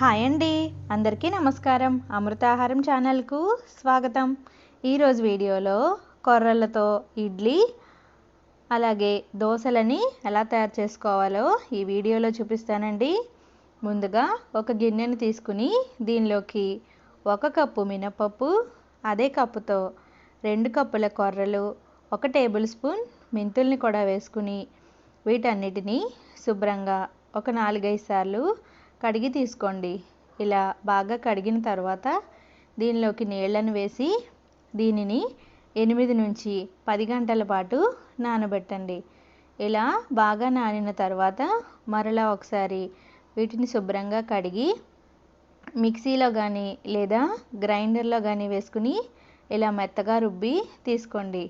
Hi అండి. అందరికీ నమస్కారం. అమృతాహారం ఛానల్కు స్వాగతం. ఈరోజు వీడియోలో కొర్రలతో ఇడ్లీ అలాగే దోశలని ఎలా తయారు చేసుకోవాలో ఈ వీడియోలో చూపిస్తానండి. ముందుగా ఒక గిన్నెని తీసుకుని దీనిలోకి ఒక కప్పు మినపప్పు అదే కప్పుతో రెండు కప్పుల కొర్రలు ఒక టేబుల్ స్పూన్ మెంతుల్ని కూడా వేసుకుని వీటన్నిటిని శుభ్రంగా ఒక నాలుగైదు సార్లు కడిగి తీసుకోండి. ఇలా బాగా కడిగిన తర్వాత దీనిలోకి నీళ్ళను వేసి దీనిని ఎనిమిది నుంచి పది గంటల పాటు నానబెట్టండి. ఇలా బాగా నానిన తర్వాత మరలా ఒకసారి వీటిని శుభ్రంగా కడిగి మిక్సీలో కానీ లేదా గ్రైండర్లో కానీ వేసుకుని ఇలా మెత్తగా రుబ్బి తీసుకోండి.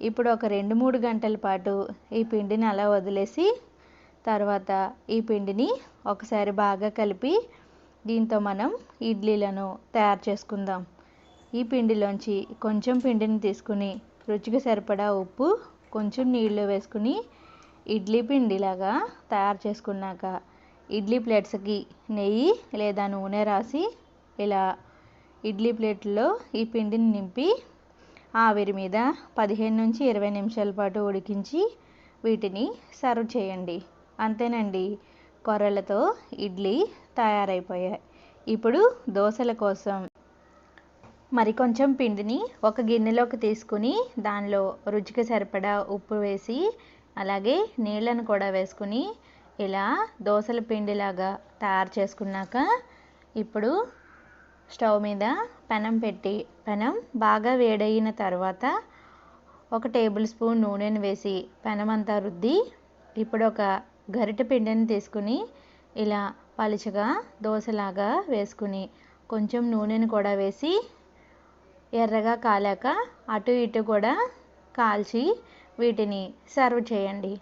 ఇప్పుడు ఒక రెండు మూడు గంటల పాటు ఈ పిండిని అలా వదిలేసి తర్వాత ఈ పిండిని ఒకసారి బాగా కలిపి దీంతో మనం ఇడ్లీలను తయారు చేసుకుందాం. ఈ పిండిలోంచి కొంచెం పిండిని తీసుకుని రుచికి సరిపడా ఉప్పు కొంచెం నీళ్ళు వేసుకుని ఇడ్లీ పిండిలాగా తయారు చేసుకున్నాక ఇడ్లీ ప్లేట్స్కి నెయ్యి లేదా నూనె రాసి ఇలా ఇడ్లీ ప్లేట్లో ఈ పిండిని నింపి ఆవిరి మీద పదిహేను నుంచి ఇరవై నిమిషాల పాటు ఉడికించి వీటిని సర్వ్ చేయండి. అంతేనండి. కొర్రలతో ఇడ్లీ తయారైపోయాయి. ఇప్పుడు దోశల కోసం. మరి కొంచెం పిండిని ఒక గిన్నెలోకి తీసుకుని దానిలో రుచికి సరిపడా ఉప్పు వేసి అలాగే నీళ్ళను కూడా వేసుకుని ఇలా దోశల పిండిలాగా తయారు చేసుకున్నాక ఇప్పుడు స్టవ్ మీద పెనం పెట్టి పెనం బాగా వేడయిన తర్వాత ఒక టేబుల్ స్పూన్ నూనెను వేసి పెనం అంతా రుద్ది ఇప్పుడు ఒక గరిటె పిండిని తీసుకుని ఇలా పలుచగా దోశలాగా వేసుకుని కొంచెం నూనెను కూడా వేసి ఎర్రగా కాలాక అటు ఇటు కూడా కాల్చి వీటిని సర్వ్ చేయండి.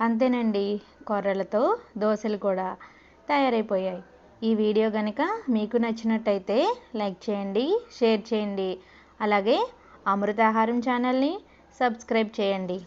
అంతేనండి కొర్రలతో దోశలు కూడా తయారైపోయాయి. ఈ వీడియో కనుక మీకు నచ్చినట్టయితే లైక్ చేయండి షేర్ చేయండి. అలాగే అమృతాహారం ఛానల్ని సబ్స్క్రైబ్ చేయండి.